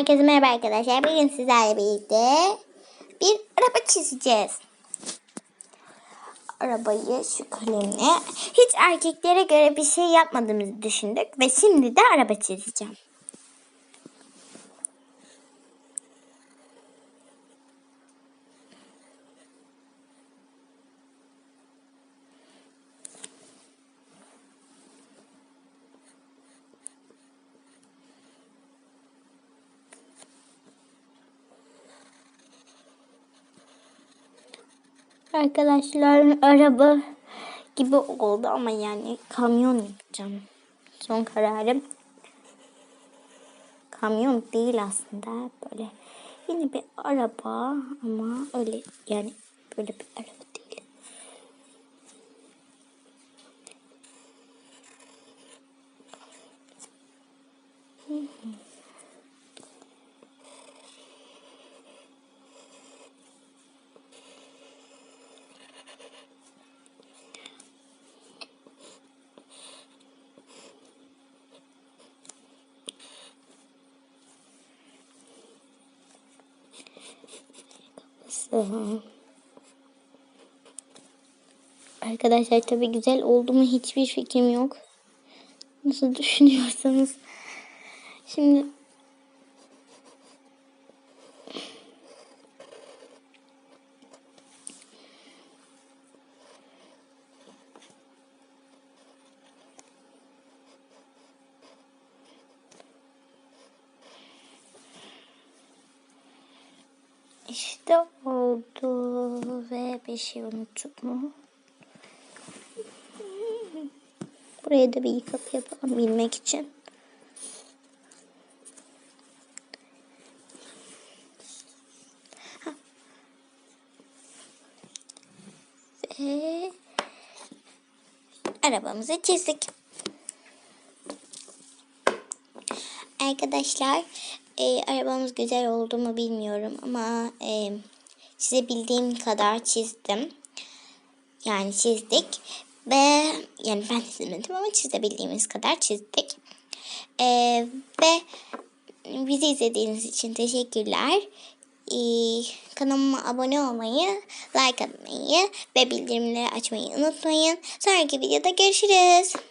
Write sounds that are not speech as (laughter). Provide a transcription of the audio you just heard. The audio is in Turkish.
Herkese merhaba arkadaşlar. Bugün sizlerle birlikte bir araba çizeceğiz. Arabayı şu kalemle hiç erkeklere göre bir şey yapmadığımızı düşündük ve şimdi de araba çizeceğim. Arkadaşlar araba gibi oldu ama yani kamyon yapacağım. Son kararım. Kamyon değil aslında böyle. Yine bir araba ama öyle yani böyle bir araba Arkadaşlar tabi güzel oldu mu hiçbir fikrim yok. Nasıl (laughs) düşünüyorsanız. Şimdi İşte oldu ve bir şey unuttuk mu? Buraya da bir yıkap yapalım bilmek için. Ve arabamızı çizdik. Arkadaşlar e, arabamız güzel oldu mu bilmiyorum ama e, çizebildiğim kadar çizdim. Yani çizdik ve yani ben çizmedim ama çizebildiğimiz kadar çizdik. E, ve bizi izlediğiniz için teşekkürler. E, kanalıma abone olmayı, like atmayı ve bildirimleri açmayı unutmayın. Sonraki videoda görüşürüz.